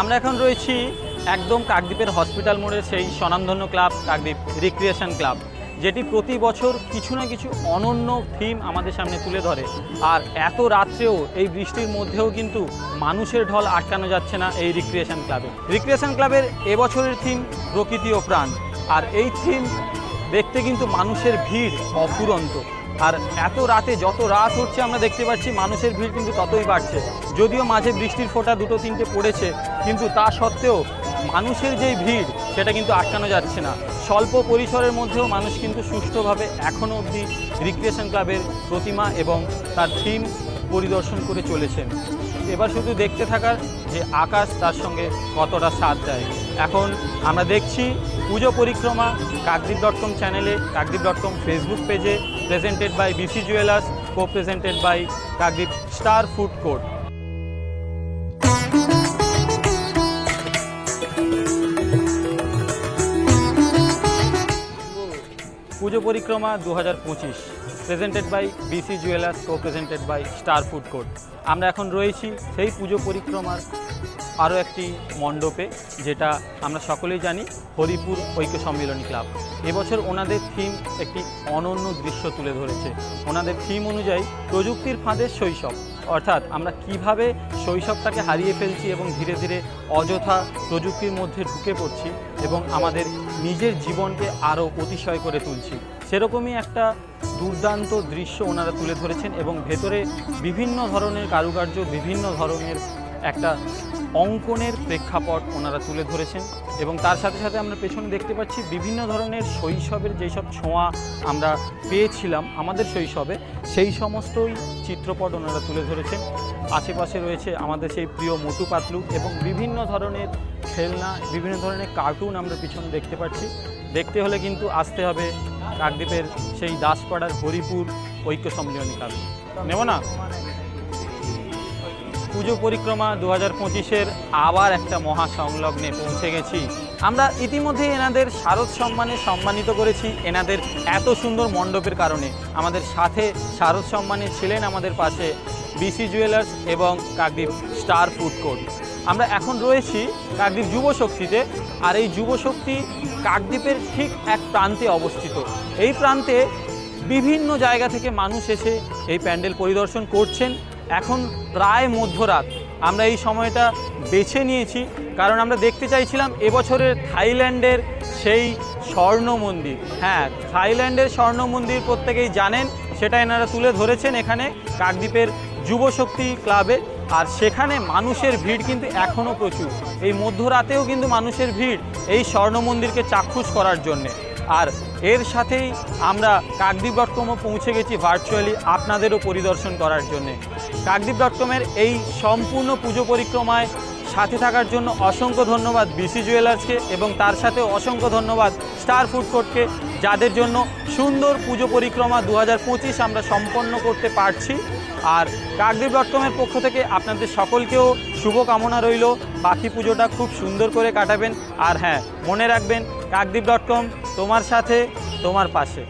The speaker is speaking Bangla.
আমরা এখন রয়েছি একদম কাকদ্বীপের হসপিটাল মোড়ের সেই স্বনামধন্য ক্লাব, কাকদ্বীপ রিক্রিয়েশন ক্লাব, যেটি প্রতি বছর কিছু না কিছু অনন্য থিম আমাদের সামনে তুলে ধরে। আর এত রাত্রেও এই বৃষ্টির মধ্যেও কিন্তু মানুষের ঢল আটকানো যাচ্ছে না এই রিক্রিয়েশন ক্লাবে। রিক্রিয়েশন ক্লাবের এবছরের থিম প্রকৃতি ও প্রাণ। আর এই থিম দেখতে কিন্তু মানুষের ভিড় অফুরন্ত। আর এত রাতে যত রাত হচ্ছে আমরা দেখতে পাচ্ছি, মানুষের ভিড় কিন্তু ততই বাড়ছে। যদিও মাঝে বৃষ্টির ফোঁটা দুটো তিনটে পড়েছে, কিন্তু তা সত্ত্বেও মানুষের যেই ভিড়, সেটা কিন্তু আটকানো যাচ্ছে না। স্বল্প পরিসরের মধ্যেও মানুষ কিন্তু সুষ্ঠুভাবে এখনও অবধি রিক্রিয়েশন ক্লাবের প্রতিমা এবং তার থিম পরিদর্শন করে চলেছেন। এবার শুধু দেখতে থাকার যে আকাশ, তার সঙ্গে কতটা সাথ দেয় এখন আমরা দেখছি পুজো পরিক্রমা কাকদ্বীপ ডট কম চ্যানেলে কাকদ্বীপ ডট কম ফেসবুক পেজে presented by BC jewellers co presented by Kakdwip star food court পুজো পরিক্রমা দু হাজার পঁচিশ presented by BC jewellers co presented by star food court আমরা এখন রয়েছি সেই পুজো পরিক্রমার আরও একটি মণ্ডপে, যেটা আমরা সকলেই জানি, হরিপুর ঐক্য সম্মিলনী ক্লাব। এবছর ওনাদের থিম একটি অনন্য দৃশ্য তুলে ধরেছে। ওনাদের থিম অনুযায়ী প্রযুক্তির ফাঁদে শৈশব। অর্থাৎ আমরা কীভাবে শৈশবটাকে হারিয়ে ফেলছি এবং ধীরে ধীরে অযথা প্রযুক্তির মধ্যে ঢুকে পড়ছি এবং আমাদের নিজের জীবনকে আরও অতিশয় করে তুলছি। সেরকমই একটা দুর্দান্ত দৃশ্য ওনারা তুলে ধরেছেন এবং ভেতরে বিভিন্ন ধরনের কারুকার্য, বিভিন্ন ধরনের একটা অঙ্কনের প্রেক্ষাপট ওনারা তুলে ধরেছেন এবং তার সাথে সাথে আমরা পেছনে দেখতে পাচ্ছি বিভিন্ন ধরনের শৈশবের যেসব ছোঁয়া আমরা পেয়েছিলাম আমাদের শৈশবে, সেই সমস্তই চিত্রপট ওনারা তুলে ধরেছেন। আশেপাশে রয়েছে আমাদের সেই প্রিয় মোটু পাতলু এবং বিভিন্ন ধরনের খেলনা, বিভিন্ন ধরনের কার্টুন আমরা পিছনে দেখতে পাচ্ছি। দেখতে হলে কিন্তু আসতে হবে কাকদ্বীপের সেই দাসপাড়ার হরিপুর ঐক্য সম্মিলনী ক্লাব নেব না? পুজো পরিক্রমা দু হাজার পঁচিশের আবার একটা মহা সংলগ্নে পৌঁছে গেছি। আমরা ইতিমধ্যে এনাদের শারদ সম্মানে সম্মানিত করেছি, এনাদের এত সুন্দর মণ্ডপের কারণে। আমাদের সাথে শারদ সম্মানে ছিলেন আমাদের পাশে বিসি জুয়েলার্স এবং কাকদ্বীপ স্টার ফুড কোর্ট। আমরা এখন রয়েছি কাকদ্বীপ যুব শক্তিতে, আর এই যুব শক্তি কাকদ্বীপের ঠিক এক প্রান্তে অবস্থিত। এই প্রান্তে বিভিন্ন জায়গা থেকে মানুষ এসে এই প্যান্ডেল পরিদর্শন করছেন। এখন প্রায় মধ্যরাত। আমরা এই সময়টা বেছে নিয়েছি, কারণ আমরা দেখতে চাইছিলাম এবছরের থাইল্যান্ডের সেই স্বর্ণ মন্দির। হ্যাঁ থাইল্যান্ডের স্বর্ণ মন্দির প্রত্যেকেই জানেন, সেটা এনারা তুলে ধরেছেন এখানে কাকদ্বীপের যুবশক্তি ক্লাবে। আর সেখানে মানুষের ভিড় কিন্তু এখনও প্রচুর। এই মধ্যরাতেও কিন্তু মানুষের ভিড় এই স্বর্ণ মন্দিরকে চাক্ষুষ করার জন্যে। আর এর সাথেই আমরা কাকদ্বীপ ডট কমও পৌঁছে গেছি ভার্চুয়ালি আপনাদেরও পরিদর্শন করার জন্যে। কাকদ্বীপ ডট কমের এই সম্পূর্ণ পুজো পরিক্রমায় সাথে থাকার জন্য অসংখ্য ধন্যবাদ বিসি জুয়েলার্সকে এবং তার সাথে অসংখ্য ধন্যবাদ স্টার ফুড কোর্টকে যাদের জন্য সুন্দর পুজো পরিক্রমা দু হাজার পঁচিশ আমরা সম্পন্ন করতে পারছি। আর কাকদ্বীপ ডট কমের পক্ষ থেকে আপনাদের সকলকেও শুভকামনা রইল। বাকি পুজোটা খুব সুন্দর করে কাটাবেন। আর হ্যাঁ মনে রাখবেন, কাকদ্বীপ ডট কম তোমার সাথে তোমার পাশে।